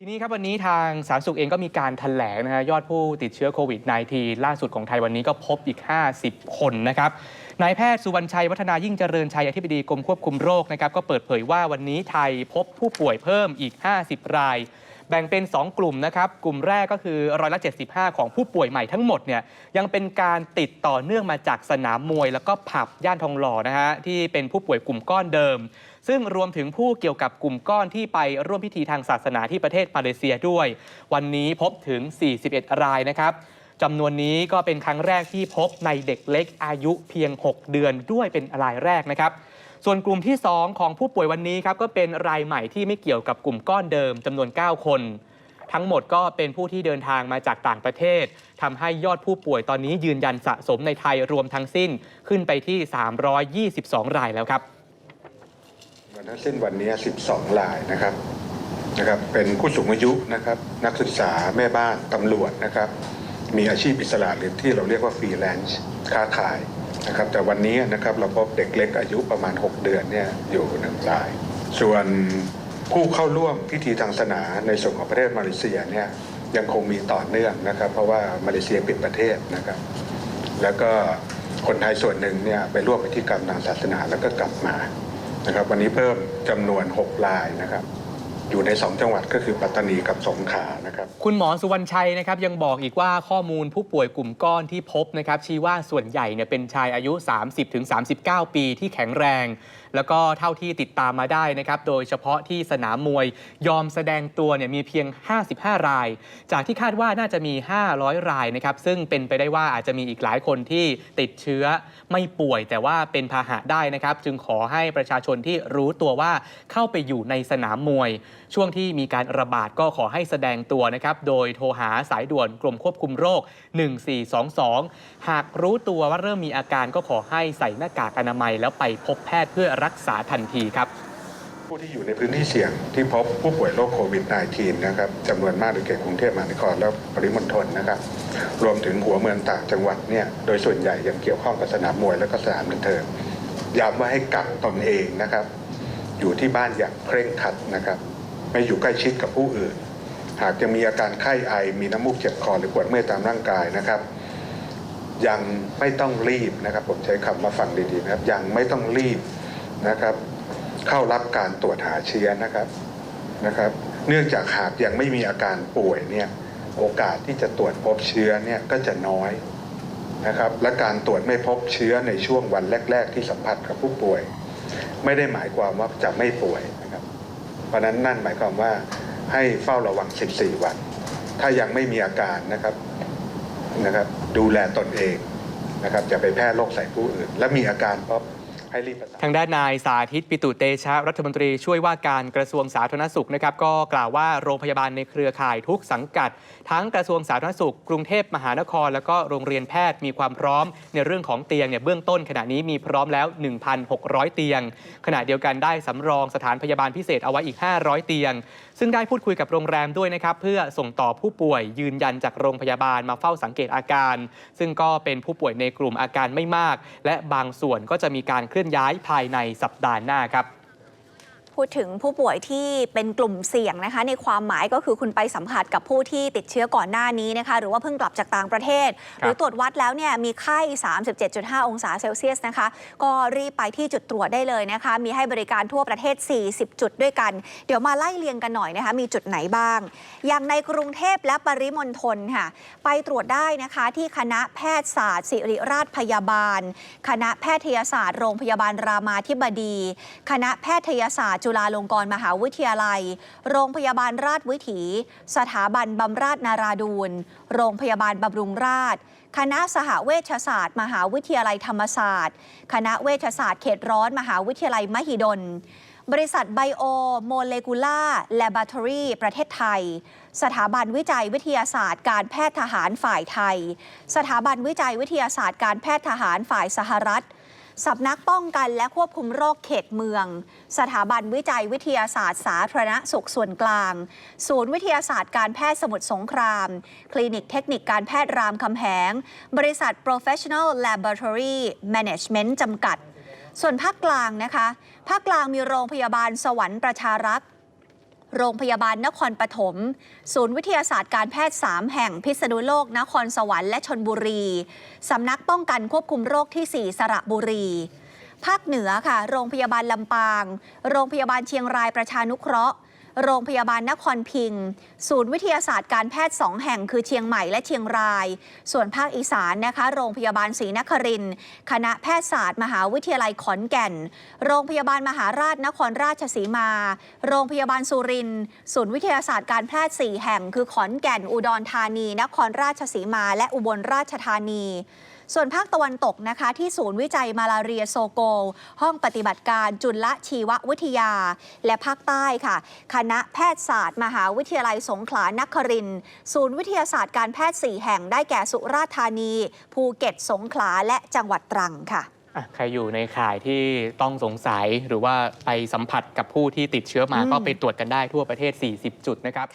ทีนี้ครับวันนี้ทางสาธารณสุขเองก็มีการแถลงนะฮะยอดผู้ติดเชื้อโควิด -19 ล่าสุดของไทยวันนี้ก็พบอีก 50 คนนะครับนายแพทย์สุวรรณชัยวัฒนายิ่งเจริญชัยอธิบดีกรมควบคุมโรคนะครับก็เปิดเผยว่าวันนี้ไทยพบผู้ป่วยเพิ่มอีก 50 ราย แบ่งเป็น 2 กลุ่มนะครับกลุ่มแรกก็คือร้อยละ75 ของผู้ป่วยใหม่ทั้งหมดเนี่ยยังเป็นการติดต่อเนื่องมาจากสนามมวย แล้วก็ผับย่านทองหล่อนะฮะที่เป็นผู้ป่วยกลุ่มก้อนเดิม ซึ่งรวมถึงผู้เกี่ยวกับกลุ่มก้อนที่ไปร่วมพิธีทางศาสนาที่ประเทศมาเลเซียด้วย วันนี้พบถึง 41 รายนะครับจำนวนนี้ก็เป็นครั้งแรกที่พบในเด็กเล็กอายุเพียง 6 เดือนด้วยเป็นรายแรกนะครับ ส่วนกลุ่มที่ 2 ของผู้ป่วยวันนี้ครับก็เป็นรายใหม่ที่ไม่เกี่ยวกับกลุ่มก้อนเดิมจำนวน 9 คน ทั้งหมดก็เป็นผู้ที่เดินทางมาจากต่างประเทศทำให้ยอดผู้ป่วยตอนนี้ยืนยันสะสมในไทยรวมทั้งสิ้นขึ้นไปที่ 322 รายแล้วครับวันทั้งสิ้นวันนี้ 12 รายนะครับนะครับ เป็นผู้สูงอายุนะครับ นักศึกษาแม่บ้านตำรวจนะครับ มีอาชีพอิสระหรือที่เราเรียกว่าฟรีแลนซ์ค้าขาย นะครับแต่วันนี้นะครับเราพบเด็กเล็กอายุประมาณ 6 เดือนเนี่ยอยู่หนึ่งราย ส่วนผู้เข้าร่วมพิธีทางศาสนาในส่วนของประเทศมาเลเซียเนี่ยยังคงมีต่อเนื่องนะครับ เพราะว่ามาเลเซียปิดประเทศนะครับ แล้วก็คนไทยส่วนหนึ่งเนี่ยไปร่วมพิธีกรรมทางศาสนาแล้วก็กลับมานะครับ วันนี้เพิ่มจำนวน 6 รายนะครับ อยู่ใน 2 จังหวัดก็คือปัตตานีกับสงขลานะครับคุณหมอสุวรรณชัยนะครับยังบอกอีกว่าข้อมูลผู้ป่วยกลุ่มก้อนที่พบนะครับชี้ว่าส่วนใหญ่เนี่ยเป็นชายอายุ 30-39 ปีที่แข็งแรง แล้วก็เท่าที่ติดตามมาได้นะครับโดยเฉพาะที่สนามมวยยอมแสดงตัวเนี่ยมีเพียง 55 ราย จากที่คาดว่าน่าจะมี 500 รายนะครับซึ่งเป็นไปได้ว่าอาจจะมีอีกหลายคนที่ติดเชื้อไม่ป่วยแต่ว่าเป็นพาหะได้นะครับ จึงขอให้ประชาชนที่รู้ตัวว่าเข้าไปอยู่ในสนามมวยช่วงที่มีการระบาดก็ขอให้แสดงตัวนะครับ โดยโทรหาสายด่วนกรมควบคุมโรค 1422 หากรู้ตัวว่าเริ่มมีอาการก็ขอให้ใส่หน้ากากอนามัย แล้วไปพบแพทย์เพื่อรักษาทันทีครับผู้ที่อยู่ในพื้นที่เสี่ยงที่พบผู้ป่วยโรคโควิด -19 นะครับจำนวนมากในเขตกรุงเทพมหานครและปริมณฑลนะครับ รวมถึงหัวเมืองต่างจังหวัดเนี่ยโดยส่วนใหญ่ยังเกี่ยวข้องกับสนามมวยและก็สนามบันเทิงย้ำว่าให้กักตนเองนะครับ อยู่ที่บ้านอย่างเคร่งครัดนะครับ ไม่อยู่ใกล้ชิดกับผู้อื่น หากจะมีอาการไข้ไอมีน้ำมูกเจ็บคอหรือปวดเมื่อยตามร่างกายนะครับ ยังไม่ต้องรีบนะครับ ผมใช้คำมาฟังดีๆนะครับ ยังไม่ต้องรีบนะครับ เข้ารับการตรวจหาเชื้อนะครับนะครับ เนื่องจากหากยังไม่มีอาการป่วยเนี่ยโอกาสที่จะตรวจพบเชื้อเนี่ยก็จะน้อยนะครับ และการตรวจไม่พบเชื้อในช่วงวันแรก ๆ ที่สัมผัสกับผู้ป่วย ไม่ได้หมายความว่าจะไม่ป่วย เพราะนั้นนั่นหมายความว่าให้เฝ้าระวัง 14 วัน ถ้ายังไม่มีอาการนะครับนะครับ ดูแลตนเองนะครับอย่าไปแพร่โรคใส่ผู้อื่น และมีอาการปั๊บ ให้รีบประสาน ทางด้านนายสาธิตปิตุเตชะรัฐมนตรีช่วยว่าการกระทรวงสาธารณสุขนะครับก็กล่าวว่าโรงพยาบาลในเครือข่ายทุกสังกัด ทั้งกระทรวงสาธารณสุข กรุงเทพมหานคร แล้วก็โรงเรียนแพทย์มีความพร้อม ในเรื่องของเตียงเนี่ยเบื้องต้นขณะนี้มีพร้อมแล้ว 1,600 เตียง ขณะเดียวกันได้สำรองสถานพยาบาลพิเศษเอาไว้อีก 500 เตียง ซึ่งได้พูดคุยกับโรงแรมด้วยนะครับเพื่อส่งต่อผู้ป่วยยืนยันจากโรงพยาบาลมาเฝ้าสังเกตอาการ ซึ่งก็เป็นผู้ป่วยในกลุ่มอาการไม่มาก และบางส่วนก็จะมีการเคลื่อนื่อนย้ายภายในสัปดาห์หน้าครับ พูดถึงผู้ป่วยที่เป็นกลุ่มเสี่ยงนะคะ ในความหมายก็คือคุณไปสัมผัสกับผู้ที่ติดเชื้อก่อนหน้านี้นะคะ หรือว่าเพิ่งกลับจากต่างประเทศ หรือตรวจวัดแล้วเนี่ยมีไข้ 37.5 องศาเซลเซียสนะคะ ก็รีบไปที่จุดตรวจได้เลยนะคะ มีให้บริการทั่วประเทศ 40 จุดด้วยกัน เดี๋ยวมาไล่เรียงกันหน่อยนะคะ มีจุดไหนบ้าง อย่างในกรุงเทพและปริมณฑลค่ะ ไปตรวจได้นะคะที่คณะแพทยศาสตร์ ศิริราชพยาบาล คณะแพทยศาสตร์โรงพยาบาลรามาธิบดี คณะแพทยศาสตร์จุฬาลงกรณ์มหาวิทยาลัย โรงพยาบาลราชวิถี สถาบันบำราศนาราดูนโรงพยาบาลบำรุงราษฎร์คณะสหเวชศาสตร์ มหาวิทยาลัยธรรมศาสตร์ คณะเวชศาสตร์เขตร้อน มหาวิทยาลัยมหิดล บริษัทไบโอโมเลกุล่าแลบอทอรีประเทศไทย สถาบันวิจัยวิทยาศาสตร์ การแพทย์ทหารฝ่ายไทย สถาบันวิจัยวิทยาศาสตร์การแพทย์ทหารฝ่ายสหรัฐ สำนักป้องกันและควบคุมโรคเขตเมือง สถาบันวิจัยวิทยาศาสตร์ สาธารณสุขส่วนกลาง ศูนย์วิทยาศาสตร์การแพทย์สมุทรสงคราม คลินิกเทคนิคการแพทย์รามคำแหง บริษัท Professional Laboratory Management จำกัด ส่วนภาคกลางนะคะ ภาคกลางมีโรงพยาบาลสวรรค์ประชารักษ์ โรงพยาบาลนครปฐม ศูนย์วิทยาศาสตร์การแพทย์ 3 แห่งพิษณุโลก นครสวรรค์และชนบุรี สำนักป้องกันควบคุมโรคที่ 4 สระบุรี ภาคเหนือค่ะ โรงพยาบาลลำปาง โรงพยาบาลเชียงรายประชานุเคราะห์ โรงพยาบาลนครพิงค์ศูนย์วิทยาศาสตร์การแพทย์ 2 แห่งคือเชียงใหม่และเชียงราย ส่วนภาคอีสานนะคะ โรงพยาบาลศรีนครินทร์คณะแพทยศาสตร์ มหาวิทยาลัยขอนแก่น โรงพยาบาลมหาราชนครราชสีมา โรงพยาบาลสุรินทร์ศูนย์วิทยาศาสตร์การแพทย์ 4 แห่ง คือขอนแก่น อุดรธานี นครราชสีมา และอุบลราชธานี ส่วนภาคตะวันตกนะคะที่ศูนย์วิจัยมาลาเรียโซโก ห้องปฏิบัติการจุลชีววิทยา และภาคใต้ค่ะ คณะแพทยศาสตร์ มหาวิทยาลัยสงขลานครินทร์ศูนย์วิทยาศาสตร์การแพทย์ 4 แห่งได้แก่สุราษฎร์ธานี ภูเก็ตสงขลาและจังหวัดตรังค่ะอะใครอยู่ในข่ายที่ต้องสงสัยหรือว่าไปสัมผัสกับผู้ที่ติดเชื้อมาอืมก็ไปตรวจกันได้ทั่วประเทศ 40 จุดนะครับ